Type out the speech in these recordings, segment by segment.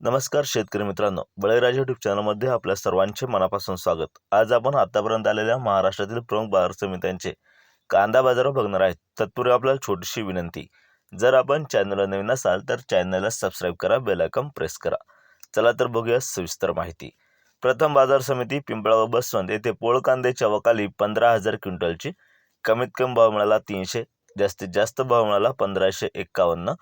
नमस्कार शेतकरी मित्रांनो. बळीराज युट्यूब चॅनलमध्ये आपल्या सर्वांचे मनापासून स्वागत. आज आपण आतापर्यंत आलेल्या महाराष्ट्रातील प्रमुख बाजार समित्यांचे कांदा बाजार बघणार आहेत. तत्पूर्वी आपल्याला छोटीशी विनंती. जर आपण चॅनलला नवीन असाल तर चॅनलला सबस्क्राईब करा बेल आयकॉन प्रेस करा. चला तर बघूया सविस्तर माहिती. प्रथम बाजार समिती पिंपळा व बसवंत येथे पोळ कांद्याच्या वकाली पंधरा हजार क्विंटलची. कमीत कमी भाव मिळाला तीनशे जास्तीत जास्त भाव मिळाला पंधराशे एक्कावन्न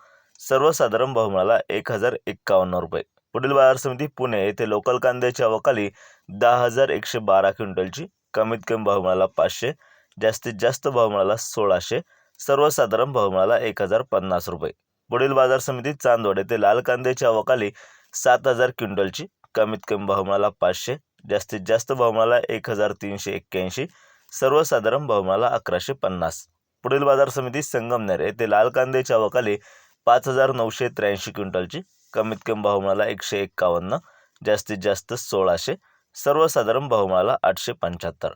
सर्वसाधारण भाव मिळाला एक हजार एक्कावन्न रुपये. पुढील बाजार समिती पुणे येथे लोकल कांद्याच्या वकाली दहा हजार एकशे बारा क्विंटलची कमीत कमी भाव मिळाला पाचशे जास्तीत जास्त भाव मिळाला सोळाशे सर्वसाधारण भाव मिळाला एक हजार पन्नास रुपये. पुढील बाजार समिती चांदवड येथे लाल कांद्याच्या वकाली सात हजार क्विंटलची कमीत कमी भाव मिळाला पाचशे जास्तीत जास्त भाव मिळाला एक हजार तीनशे एक्क्याऐंशी सर्वसाधारण भाव मिळाला अकराशे पन्नास. पुढील बाजार समिती संगमनेर येथे लाल कांद्याच्या वकाली पाच हजार नऊशे त्र्याऐंशी क्विंटलची कमीत कमी भाव मिळाला एकशे एक्कावन्न जास्तीत जास्त सोळाशे सर्वसाधारण भाव मिळाला आठशे पंच्याहत्तर.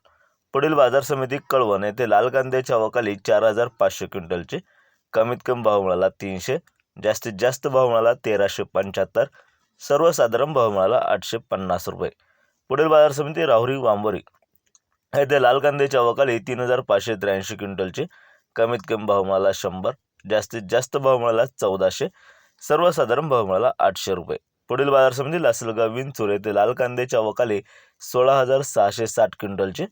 पुढील बाजार समिती कळवण येथे लाल कांद्याच्या अवकाली चार हजार पाचशे क्विंटलची कमीत कमी भाव मिळाला तीनशे जास्तीत जास्त भाव मिळाला तेराशे पंच्याहत्तर सर्वसाधारण भाव मिळाला आठशे पन्नास रुपये. पुढील बाजार समिती राहुरी वांबोरी येथे लाल कांद्याच्या अवकाली तीन हजार पाचशे त्र्याऐंशी क्विंटलची कमीत कमी भाव मिळाला शंभर जास्तीत जास्त भाव मिळाला चौदाशे सर्वसाधारण भाव मिळाला आठशे रुपये. पुढील बाजार समिती लासलगाव विंचूर येथे लाल कांद्याच्या वकाली सोळा हजार सहाशे साठ क्विंटलचे.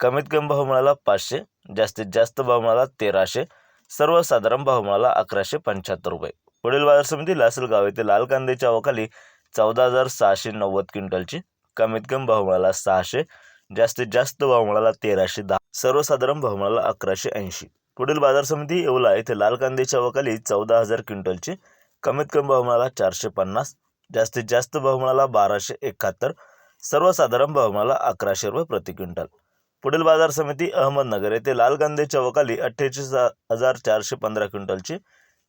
कमीत कमी भाव मिळाला पाचशे जास्तीत जास्त भाव मिळाला तेराशे सर्वसाधारण भाव मिळाला अकराशे पंच्याहत्तर रुपये. पुढील बाजार समिती लासलगाव येथे लाल कांद्याच्या वकाली चौदा हजार सहाशे नव्वद क्विंटलची. कमीत कमी भाव मिळाला सहाशे जास्तीत जास्त भाव मिळाला तेराशे दहा सर्वसाधारण भाव मिळाला अकराशे ऐंशी. पुढील बाजार समिती येवला. येथे लाल कांद्याच्या वकाली चौदा हजार क्विंटलची. कमीत कमी भाव मिळाला चारशे पन्नास जास्तीत जास्त भाव मिळाला बाराशे एकाहत्तर सर्वसाधारण भाव मिळाला अकराशे रुपये प्रति क्विंटल. पुढील बाजार समिती अहमदनगर येथे लाल कांद्याच्या वकाली अठ्ठेचाळीस हजार चारशे पंधरा क्विंटलची.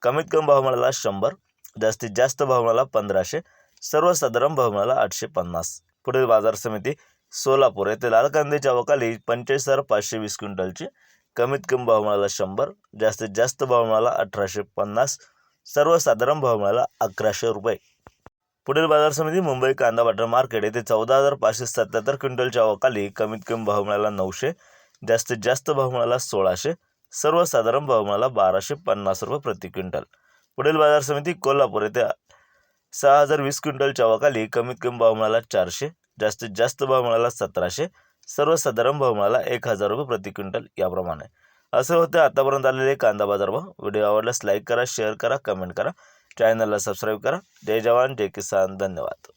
कमीत कमी भाव मिळाला शंभर जास्तीत जास्त भाव मिळाला पंधराशे सर्वसाधारण भाव मिळाला आठशे पन्नास. पुढील बाजार समिती सोलापूर येथे लाल कांद्याच्या वकाली पंचेचाळीस हजार पाचशे वीस क्विंटलची. कमीत कमी भाव मिळाला शंभर जास्तीत जास्त भाव मिळाला अठराशे पन्नास सर्वसाधारण भाव मिळाला अकराशे रुपये. पुढील बाजार समिती मुंबई कांदा बाजार मार्केट येथे चौदा हजार पाचशे सत्याहत्तर क्विंटलच्या अवकाली कमीत कमी भाव मिळाला नऊशे जास्तीत जास्त भाव मिळाला सोळाशे सर्वसाधारण भाव मिळाला बाराशे पन्नास रुपये प्रति क्विंटल. पुढील बाजार समिती कोल्हापूर येथे सहा हजार वीस क्विंटलच्या अवकाली कमीत कमी भाव मिळाला चारशे जास्तीत जास्त भाव मिळाला सतराशे सर्वसाधारण भाव मिळाला एक हजार रुपये प्रति क्विंटल याप्रमाणे. असं होतं आतापर्यंत आलेले कांदा बाजार भाव. व्हिडिओ आवडल्यास लाईक करा शेअर करा कमेंट करा. चॅनलला सबस्क्राईब करा. जय जवान जय किसान. धन्यवाद.